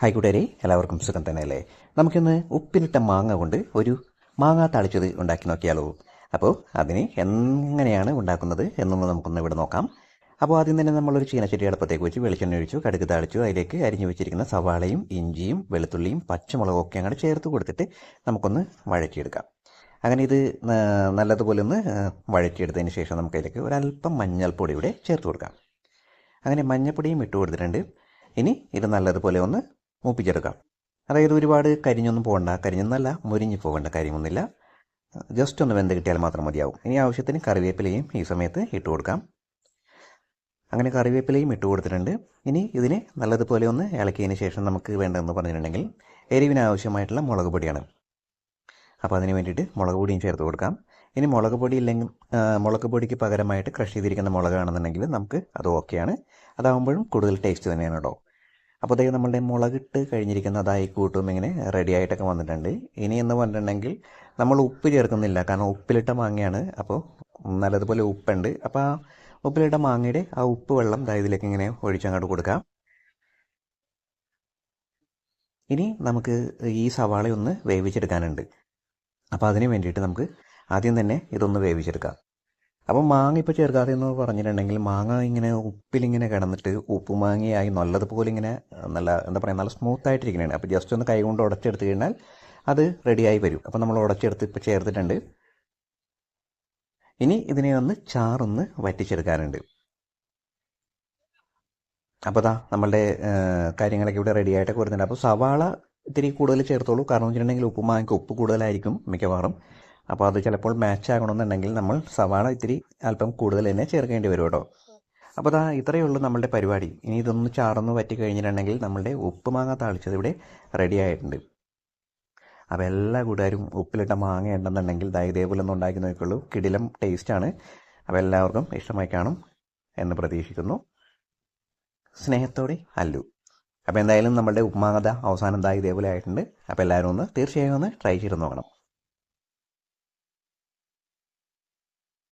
Hi കൂട്ടുകാരെ എല്ലാവർക്കും സുഖം തന്നെയല്ലേ? നമുക്കിന്ന് ഉപ്പിലിട്ട മാങ്ങ കൊണ്ട് ഒരു മാങ്ങ താളിച്ചത് ഉണ്ടാക്കി നോക്കിയാലോ? അപ്പോൾ അതിന് എങ്ങനെയാണ് ഉണ്ടാക്കുന്നത് എന്നൊന്ന് നമുക്കൊന്ന് ഇവിടെ നോക്കാം. അപ്പോൾ ആദ്യം തന്നെ നമ്മളൊരു ചീനച്ചട്ടി അടുപ്പത്തേക്ക് വെച്ച് വെളിച്ചെണ്ണ ഒഴിച്ചു കടുക് താളിച്ചു അതിലേക്ക് അരിഞ്ഞു വെച്ചിരിക്കുന്ന സവാളയും ഇഞ്ചിയും വെളുത്തുള്ളിയും പച്ചമുളകും ഒക്കെ അങ്ങോട്ട് ചേർത്ത് കൊടുത്തിട്ട് നമുക്കൊന്ന് വഴറ്റിയെടുക്കാം. അങ്ങനെ ഇത് നല്ലതുപോലെ ഒന്ന് വഴറ്റിയെടുത്തതിന് ശേഷം നമുക്കതിലേക്ക് ഒരല്പം മഞ്ഞൾപ്പൊടി ഇവിടെ ചേർത്ത് കൊടുക്കാം. അങ്ങനെ മഞ്ഞൾപ്പൊടിയും ഇട്ട് കൊടുത്തിട്ടുണ്ട്. ഇനി ഇത് നല്ലതുപോലെ ഒന്ന് മൂപ്പിച്ചെടുക്കാം. അതായത് ഒരുപാട് കരിഞ്ഞൊന്നും പോകണ്ട കരിഞ്ഞൊന്നല്ല മുരിഞ്ഞു പോകേണ്ട കാര്യമൊന്നുമില്ല. ജസ്റ്റ് ഒന്ന് വെന്ത് കിട്ടിയാൽ മാത്രം മതിയാവും. ഇനി ആവശ്യത്തിന് കറിവേപ്പിലയും ഈ സമയത്ത് ഇട്ട് കൊടുക്കാം. അങ്ങനെ കറിവേപ്പിലയും ഇട്ട് കൊടുത്തിട്ടുണ്ട്. ഇനി ഇതിനെ നല്ലതുപോലെ ഒന്ന് ഇളക്കിയതിന് ശേഷം നമുക്ക് വേണ്ടതെന്ന് പറഞ്ഞിട്ടുണ്ടെങ്കിൽ എരിവിന് ആവശ്യമായിട്ടുള്ള മുളക് പൊടിയാണ്. അപ്പോൾ അതിന് വേണ്ടിയിട്ട് മുളക് പൊടിയും ചേർത്ത് കൊടുക്കാം. ഇനി മുളക് പൊടി ഇല്ലെങ്കിൽ മുളക് പൊടിക്ക് പകരമായിട്ട് ക്രഷ് ചെയ്തിരിക്കുന്ന മുളകാണെന്നുണ്ടെങ്കിൽ നമുക്ക് അത് ഓക്കെയാണ്. അതാകുമ്പോഴും കൂടുതൽ ടേസ്റ്റ് തന്നെയാണ് കേട്ടോ അപ്പോൾ അതായത് നമ്മളുടെ മുളകിട്ട് കഴിഞ്ഞിരിക്കുന്ന അതായി കൂട്ടും ഇങ്ങനെ റെഡി ആയിട്ടൊക്കെ വന്നിട്ടുണ്ട്. ഇനി എന്ന് പറഞ്ഞിട്ടുണ്ടെങ്കിൽ നമ്മൾ ഉപ്പ് ചേർക്കുന്നില്ല. കാരണം ഉപ്പിലിട്ട മാങ്ങയാണ്. അപ്പോൾ നല്ലതുപോലെ ഉപ്പുണ്ട്. അപ്പോൾ ആ ഉപ്പിലിട്ട മാങ്ങയുടെ ആ ഉപ്പ് വെള്ളം ഇതിലേക്ക് ഇങ്ങനെ ഒഴിച്ചങ്ങോട്ട് കൊടുക്കാം. ഇനി നമുക്ക് ഈ സവാളയൊന്ന് വേവിച്ചെടുക്കാനുണ്ട്. അപ്പോൾ അതിന് വേണ്ടിയിട്ട് നമുക്ക് ആദ്യം തന്നെ ഇതൊന്ന് വേവിച്ചെടുക്കാം. അപ്പോൾ മാങ്ങ ഇപ്പോൾ ചേർക്കാതെ എന്ന് പറഞ്ഞിട്ടുണ്ടെങ്കിൽ മാങ്ങ ഇങ്ങനെ ഉപ്പിലിങ്ങനെ കിടന്നിട്ട് ഉപ്പ് മാങ്ങയായി നല്ലതുപോലെ ഇങ്ങനെ നല്ല എന്താ പറയുക നല്ല സ്മൂത്ത് ആയിട്ടിരിക്കുന്നതാണ് അപ്പോൾ ജസ്റ്റ് ഒന്ന് കൈകൊണ്ട് ഉടച്ചെടുത്ത് കഴിഞ്ഞാൽ അത് റെഡിയായി വരും. അപ്പോൾ നമ്മൾ ഉടച്ചെടുത്ത് ഇപ്പോൾ ചേർത്തിട്ടുണ്ട്. ഇനി ഇതിനെ ഒന്ന് ചാറൊന്ന് വറ്റിച്ചെടുക്കാനുണ്ട്. അപ്പോൾ അതാ നമ്മളുടെ കാര്യങ്ങളൊക്കെ ഇവിടെ റെഡി ആയിട്ടൊക്കെ വരുന്നുണ്ട്. അപ്പോൾ സവാള ഇത്തിരി കൂടുതൽ ചേർത്തോളൂ. കാരണം വെച്ചിട്ടുണ്ടെങ്കിൽ ഉപ്പ് മാങ്ങയ്ക്ക് ഉപ്പ് കൂടുതലായിരിക്കും മിക്കവാറും. അപ്പോൾ അത് ചിലപ്പോൾ മാച്ച് ആകണമെന്നുണ്ടെങ്കിൽ നമ്മൾ സവാള ഇത്തിരി അല്പം കൂടുതൽ തന്നെ ചേർക്കേണ്ടി വരും കേട്ടോ. അപ്പോൾ അതാ ഇത്രയേ ഉള്ളൂ നമ്മളുടെ പരിപാടി. ഇനി ഇതൊന്ന് ചാർന്ന് പറ്റി കഴിഞ്ഞിട്ടുണ്ടെങ്കിൽ നമ്മളുടെ ഉപ്പ് മാങ്ങ താളിച്ചത് ഇവിടെ റെഡി ആയിട്ടുണ്ട്. അപ്പോൾ എല്ലാ കൂട്ടുകാരും ഉപ്പിലിട്ട മാങ്ങ ഉണ്ടെന്നുണ്ടെങ്കിൽ ദാ ഇതേപോലെ ഒന്ന് ഉണ്ടാക്കി നോക്കിയുള്ളൂ കിടിലം ടേസ്റ്റാണ് അപ്പോൾ എല്ലാവർക്കും ഇഷ്ടമായി കാണും എന്ന് പ്രതീക്ഷിക്കുന്നു. സ്നേഹത്തോടെ അല്ലു. അപ്പോൾ എന്തായാലും നമ്മളുടെ ഉപ്പ് മാങ്ങത അവസാനം ദാ ഇതേപോലെ ആയിട്ടുണ്ട്. അപ്പോൾ എല്ലാവരും ഒന്ന് തീർച്ചയായും ഒന്ന് ട്രൈ ചെയ്ത് നോക്കണം.